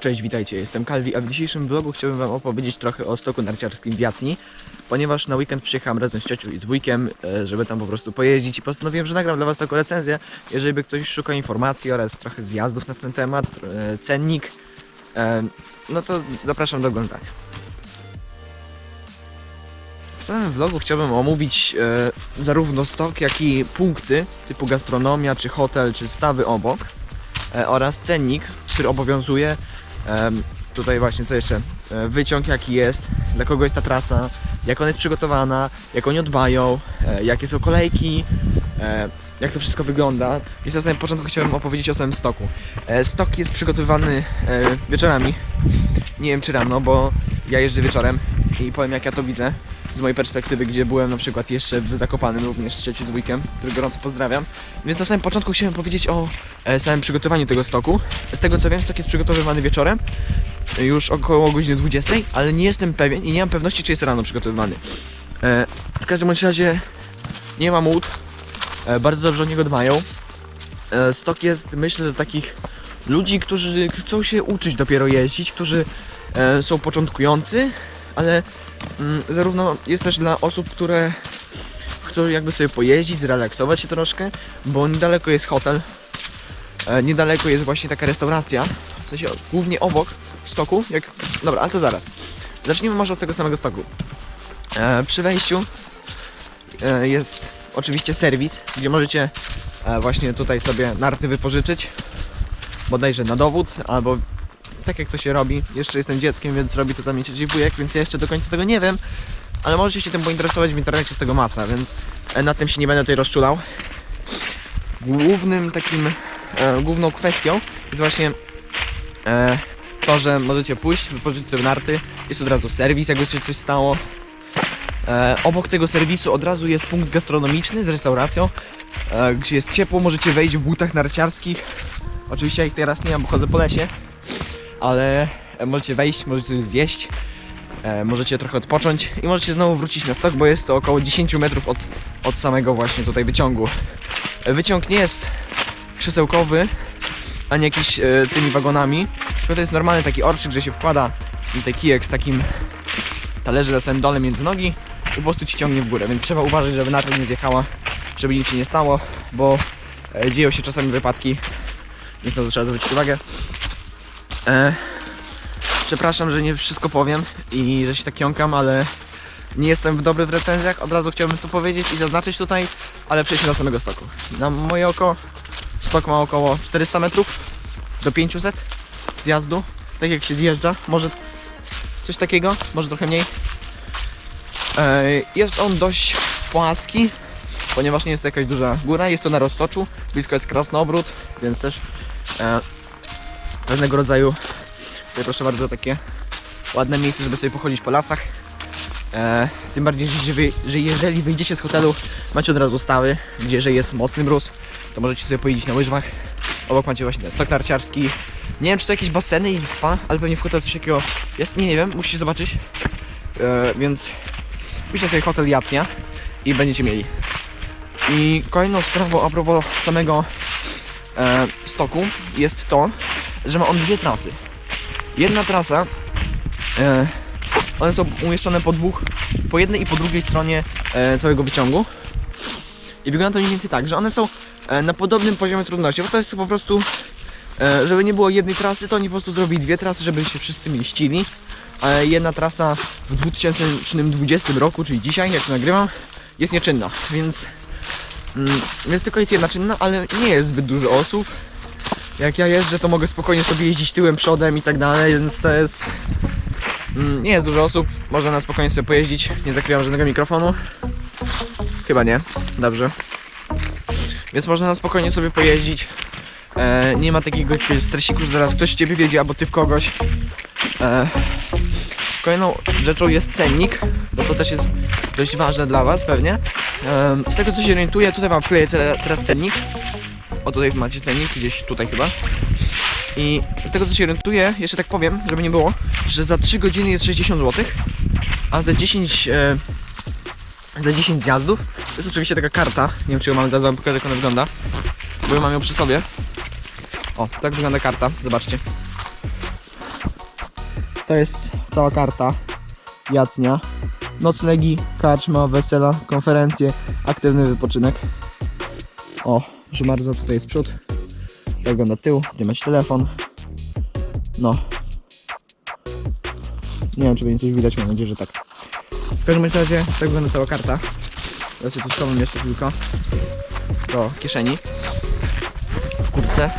Cześć, witajcie, jestem Kalwi, a w dzisiejszym vlogu chciałbym wam opowiedzieć trochę o stoku narciarskim w Jacni, ponieważ na weekend przyjechałem razem z ciocią i z wujkiem, e, żeby tam po prostu pojeździć i postanowiłem, że nagram dla was taką recenzję, jeżeli by ktoś szukał informacji oraz trochę zjazdów na ten temat, e, cennik, e, no to zapraszam do oglądania. W całym vlogu chciałbym omówić zarówno stok, jak i punkty typu gastronomia, czy hotel, czy stawy obok oraz cennik, który obowiązuje. Tutaj właśnie co jeszcze? E, wyciąg jaki jest, dla kogo jest ta trasa, jak ona jest przygotowana, jak oni dbają, e, jakie są kolejki, e, jak to wszystko wygląda. Więc na samym początku chciałbym opowiedzieć o samym stoku. E, stok jest przygotowywany e, wieczorami. Nie wiem czy rano, bo ja jeżdżę wieczorem i powiem jak ja to widzę z mojej perspektywy, gdzie byłem na przykład jeszcze w Zakopanym również trzeci z wujkiem, który gorąco pozdrawiam. Więc na samym początku chciałem powiedzieć o e, samym przygotowaniu tego stoku. Z tego co wiem, stok jest przygotowywany wieczorem, już około godziny 20, ale nie jestem pewien i nie mam pewności, czy jest rano przygotowywany. E, w każdym razie nie ma łód, e, bardzo dobrze o niego dbają. E, stok jest, myślę, dla takich ludzi, którzy chcą się uczyć dopiero jeździć, którzy e, są początkujący, ale mm, zarówno jest też dla osób, które chcą jakby sobie pojeździć, zrelaksować się troszkę, bo niedaleko jest hotel, e, niedaleko jest właśnie taka restauracja, w sensie głównie obok stoku, jak... Dobra, ale to zaraz. Zacznijmy może od tego samego stoku. E, przy wejściu e, jest oczywiście serwis, gdzie możecie e, właśnie tutaj sobie narty wypożyczyć, bodajże na dowód, albo tak jak to się robi. Jeszcze jestem dzieckiem, więc robi to za mnie cieci wujek, więc ja jeszcze do końca tego nie wiem. Ale możecie się tym pointeresować w internecie z tego masa, więc e, nad tym się nie będę tutaj rozczulał. Głównym takim, e, główną kwestią jest właśnie e, to, że możecie pójść, wypożyczyć sobie narty. Jest od razu serwis, jakby się coś stało. E, obok tego serwisu od razu jest punkt gastronomiczny z restauracją, e, gdzie jest ciepło, możecie wejść w butach narciarskich. Oczywiście ja ich teraz nie mam, bo chodzę po lesie, ale e, możecie wejść, możecie coś zjeść, e, możecie trochę odpocząć i możecie znowu wrócić na stok, bo jest to około 10 metrów od, od samego właśnie tutaj wyciągu. E, Wyciąg nie jest krzesełkowy, ani jakiś tymi wagonami, tylko to jest normalny taki orczyk, że się wkłada taki kijek z takim talerzem na samym dole między nogi i po prostu ci ciągnie w górę, więc trzeba uważać, żeby narta nie zjechała, żeby nic się nie stało, bo dzieją się czasami wypadki, więc na to trzeba zwrócić uwagę. E, przepraszam, że nie wszystko powiem i że się tak jąkam, ale nie jestem w dobry w recenzjach, od razu chciałbym to powiedzieć i zaznaczyć tutaj, ale przejdźmy do samego stoku. Na moje oko stok ma około 400 metrów do 500 zjazdu, tak jak się zjeżdża, może coś takiego, może trochę mniej. E, Jest on dość płaski, ponieważ nie jest to jakaś duża góra, jest to na roztoczu, blisko jest Krasnobród, więc też e, pewnego rodzaju, tutaj proszę bardzo, takie ładne miejsce, żeby sobie pochodzić po lasach. E, tym bardziej, że, że jeżeli wyjdziecie z hotelu, macie od razu stawy, gdzie że jest mocny mróz, to możecie sobie pojeździć na łyżwach. Obok macie właśnie ten stok narciarski. Nie wiem, czy to jakieś baseny i spa, ale pewnie w hotelu coś takiego jest. Nie, nie wiem, musicie zobaczyć. E, więc piszcie sobie hotel Jatnia i będziecie mieli. I kolejną sprawą a propos samego e, stoku jest to, że ma on dwie trasy. Jedna trasa, e, one są umieszczone po dwóch, po jednej i po drugiej stronie e, całego wyciągu. I wygląda to mniej więcej tak, że one są e, na podobnym poziomie trudności, bo to jest po prostu, e, żeby nie było jednej trasy, to oni po prostu zrobili dwie trasy, żeby się wszyscy mieścili. E, jedna trasa w 2020 roku, czyli dzisiaj, jak to nagrywam, jest nieczynna, więc, mm, więc tylko jest jedna czynna, ale nie jest zbyt dużo osób. Jak ja jeżdżę, to mogę spokojnie sobie jeździć tyłem, przodem i tak dalej, więc to jest... Mm, nie jest dużo osób, można na spokojnie sobie pojeździć, nie zakrywam żadnego mikrofonu. Chyba nie, dobrze. Więc można na spokojnie sobie pojeździć. E, nie ma takiego stresiku, że zaraz ktoś ciebie wiedzie, albo ty w kogoś. E, kolejną rzeczą jest cennik, bo to też jest dość ważne dla was pewnie. E, z tego co się orientuję, tutaj wam wkleję teraz cennik. O tutaj macie cennik, gdzieś tutaj chyba. I z tego co się orientuję, jeszcze tak powiem, żeby nie było, że za 3 godziny jest 60 zł, a za 10 e, za 10 zjazdów. To jest oczywiście taka karta. Nie wiem, czy ją mam zaraz wam pokażę, jak ona wygląda. Bo ją mam ją przy sobie. O, tak wygląda karta, zobaczcie. To jest cała karta Jacnia. Noclegi, karczma, wesela, konferencje, aktywny wypoczynek. O, proszę bardzo, tutaj jest przód. Tak wygląda tył, gdzie macie telefon. No. Nie wiem, czy będzie coś widać, mam nadzieję, że tak. W każdym razie, tak wygląda cała karta. Ja sobie tu schowam jeszcze tylko do kieszeni w kurce.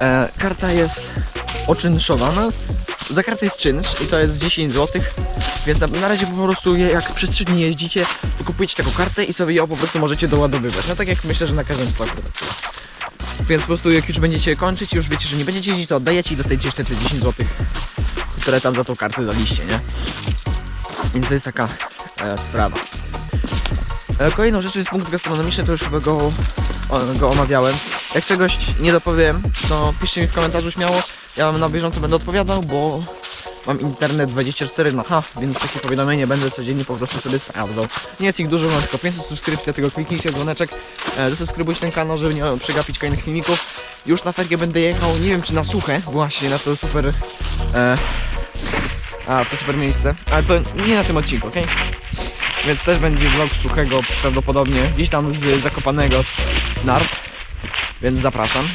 E, karta jest oczynszowana. Za kartę jest czynsz i to jest 10 zł. Więc na, na razie po prostu jak przez 3 dni jeździcie, to kupujecie taką kartę i sobie ją po prostu możecie doładowywać. No tak jak myślę, że na każdym stoku. Więc po prostu jak już będziecie kończyć, już wiecie, że nie będziecie jeździć, to oddajecie i dostajecie jeszcze te 10 zł, które tam za tą kartę daliście, nie? Więc to jest taka e, sprawa. E, kolejną rzeczą jest punkt gastronomiczny, to już chyba go, o, go omawiałem. Jak czegoś nie dopowiem, to piszcie mi w komentarzu śmiało. Ja wam na bieżąco będę odpowiadał, bo mam internet 24 na H, więc takie powiadomienie będę codziennie po prostu sobie sprawdzał. Nie jest ich dużo, mam tylko 500 subskrypcji, tego kliknijcie dzwoneczek, e, zasubskrybujcie ten kanał, żeby nie przegapić kolejnych filmików. Już na ferie będę jechał, nie wiem czy na suche, właśnie na to super... E, a, to super miejsce, ale to nie na tym odcinku, okej? Więc też będzie vlog suchego prawdopodobnie, gdzieś tam z Zakopanego, z Nart, więc zapraszam.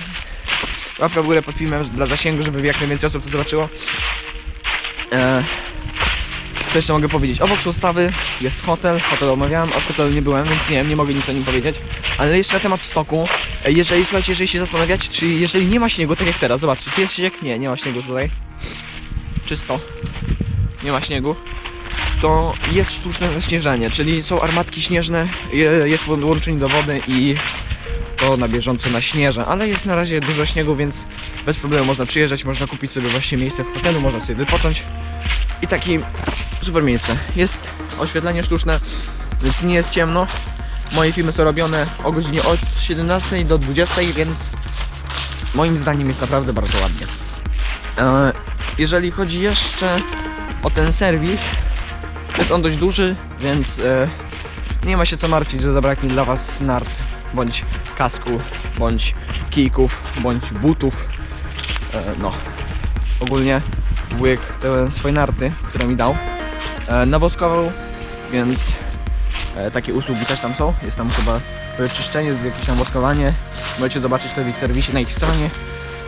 Łapka w górę pod filmem dla zasięgu, żeby jak najwięcej osób to zobaczyło. Eee, co jeszcze mogę powiedzieć? Obok są stawy jest hotel, hotel omawiałem, a w hotelu nie byłem, więc nie wiem, nie mogę nic o nim powiedzieć. Ale jeszcze na temat stoku, e, jeżeli słuchajcie, jeżeli się zastanawiacie, czy jeżeli nie ma śniegu, tak jak teraz, zobaczcie, czy jest śnieg? Nie, nie ma śniegu tutaj. Czysto. Nie ma śniegu to jest sztuczne zaśnieżanie, czyli są armatki śnieżne, je- jest podłączenie do wody i to na bieżąco naśnieża, ale jest na razie dużo śniegu, więc bez problemu można przyjeżdżać, można kupić sobie właśnie miejsce w hotelu, można sobie wypocząć i taki super miejsce. Jest oświetlenie sztuczne, więc nie jest ciemno. Moje filmy są robione o godzinie od 17 do 20, więc moim zdaniem jest naprawdę bardzo ładnie. E, Jeżeli chodzi jeszcze o ten serwis, jest on dość duży, więc e, nie ma się co martwić, że zabraknie dla Was nart, bądź kasku, bądź kijków, bądź butów. E, no, ogólnie wujek te swoje narty, które mi dał, e, nawoskował, więc e, takie usługi też tam są. Jest tam chyba czyszczenie, jakieś tam woskowanie. Możecie zobaczyć to w ich serwisie, na ich stronie.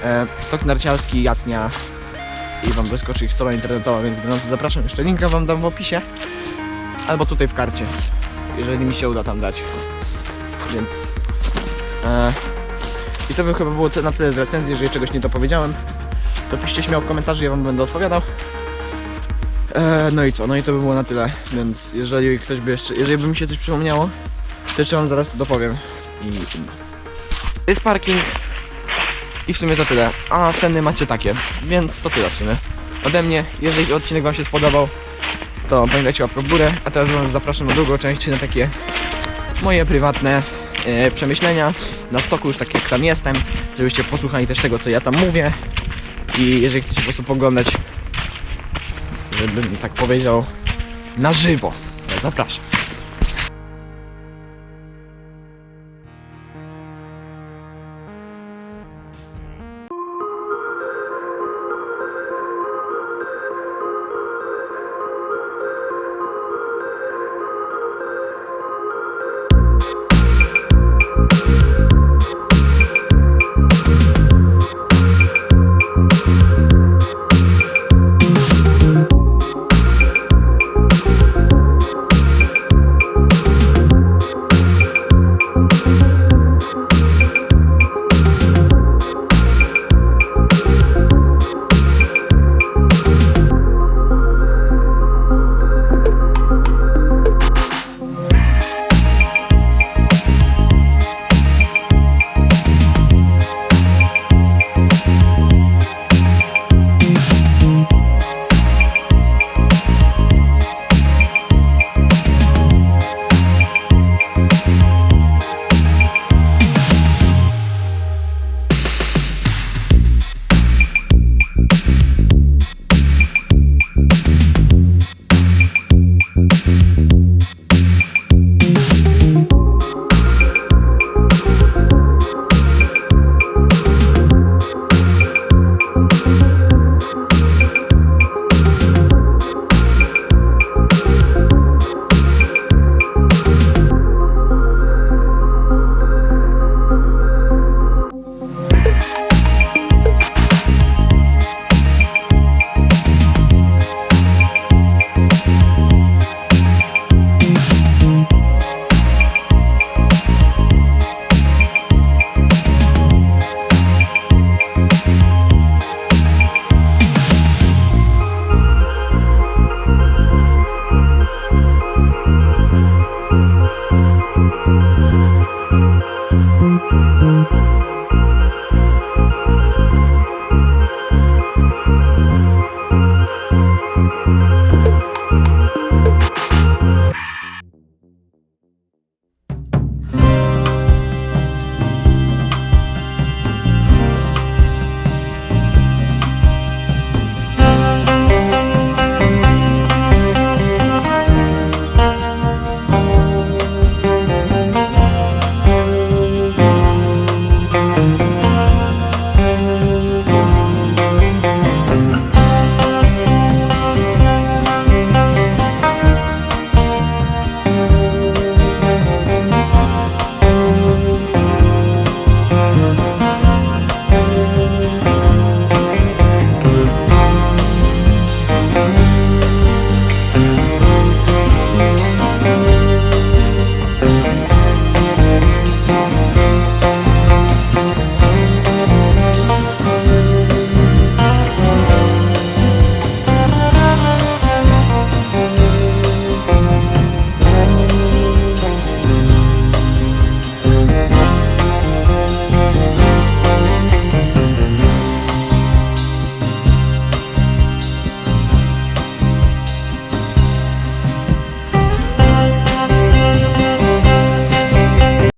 E, stok narciarski Jacnia i wam wyskoczy ich strona internetowa, więc gorąco zapraszam. Jeszcze linka wam dam w opisie. Albo tutaj w karcie, jeżeli mi się uda tam dać. Więc... E, I to by chyba było na tyle z recenzji, jeżeli czegoś nie dopowiedziałem. To piszcie śmiało w komentarzu, ja wam będę odpowiadał. E, no i co, no i to by było na tyle, więc jeżeli ktoś by jeszcze, jeżeli by mi się coś przypomniało, to jeszcze wam zaraz to dopowiem. I... Jest parking i w sumie to tyle. A ceny macie takie, więc to tyle w sumie. Ode mnie, jeżeli odcinek Wam się spodobał, to pamiętajcie w górę. A teraz Was zapraszam na drugą część, na takie moje prywatne e, przemyślenia. Na stoku już tak jak tam jestem, żebyście posłuchali też tego, co ja tam mówię. I jeżeli chcecie po prostu poglądać, żebym tak powiedział, na żywo, zapraszam.